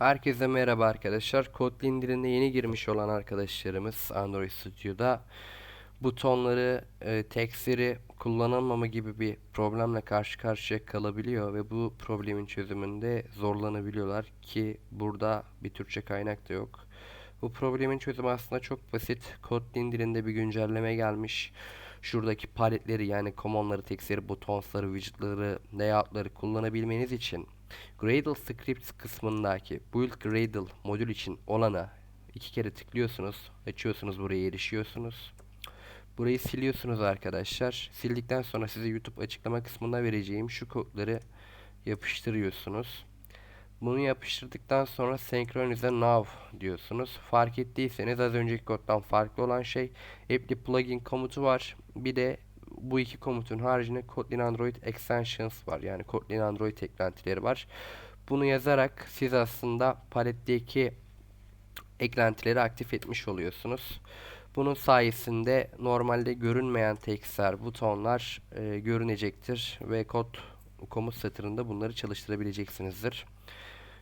Herkese merhaba arkadaşlar. Kotlin diline yeni girmiş olan arkadaşlarımız Android Studio'da butonları, e, tekstleri kullanamama gibi bir problemle karşı karşıya kalabiliyor ve bu problemin çözümünde zorlanabiliyorlar ki burada bir Türkçe kaynak da yok. Bu problemin çözümü aslında çok basit. Kotlin dilinde bir güncelleme gelmiş. Şuradaki paletleri yani common'ları, tekstleri, butonsları, widget'ları, layout'ları kullanabilmeniz için Gradle Scripts kısmındaki Build Gradle modül için olana iki kere tıklıyorsunuz. Açıyorsunuz buraya erişiyorsunuz. Burayı siliyorsunuz arkadaşlar. Sildikten sonra size YouTube açıklama kısmında vereceğim şu kodları yapıştırıyorsunuz. Bunu yapıştırdıktan sonra Synchronize Now diyorsunuz. Fark ettiyseniz az önceki koddan farklı olan şey Apply Plugin komutu var. Bir de bu iki komutun haricinde Kotlin Android Extensions var. Yani Kotlin Android eklentileri var. Bunu yazarak siz aslında paletteki eklentileri aktif etmiş oluyorsunuz. Bunun sayesinde normalde görünmeyen tekstler, butonlar e, görünecektir ve kod komut satırında bunları çalıştırabileceksinizdir.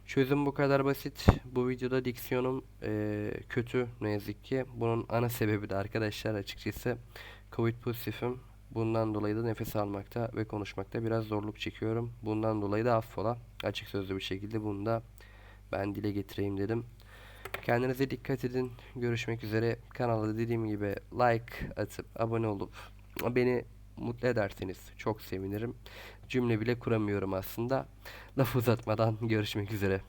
Çözüm bu kadar basit. Bu videoda diksiyonum e, kötü ne yazık ki. Bunun ana sebebi de arkadaşlar açıkçası Covid pozitifim. Bundan dolayı da nefes almakta ve konuşmakta biraz zorluk çekiyorum. Bundan dolayı da affola. Açık sözlü bir şekilde bunu da ben dile getireyim dedim. Kendinize dikkat edin. Görüşmek üzere. Kanala dediğim gibi like atıp abone olup beni mutlu ederseniz çok sevinirim. Cümle bile kuramıyorum aslında. Laf uzatmadan görüşmek üzere.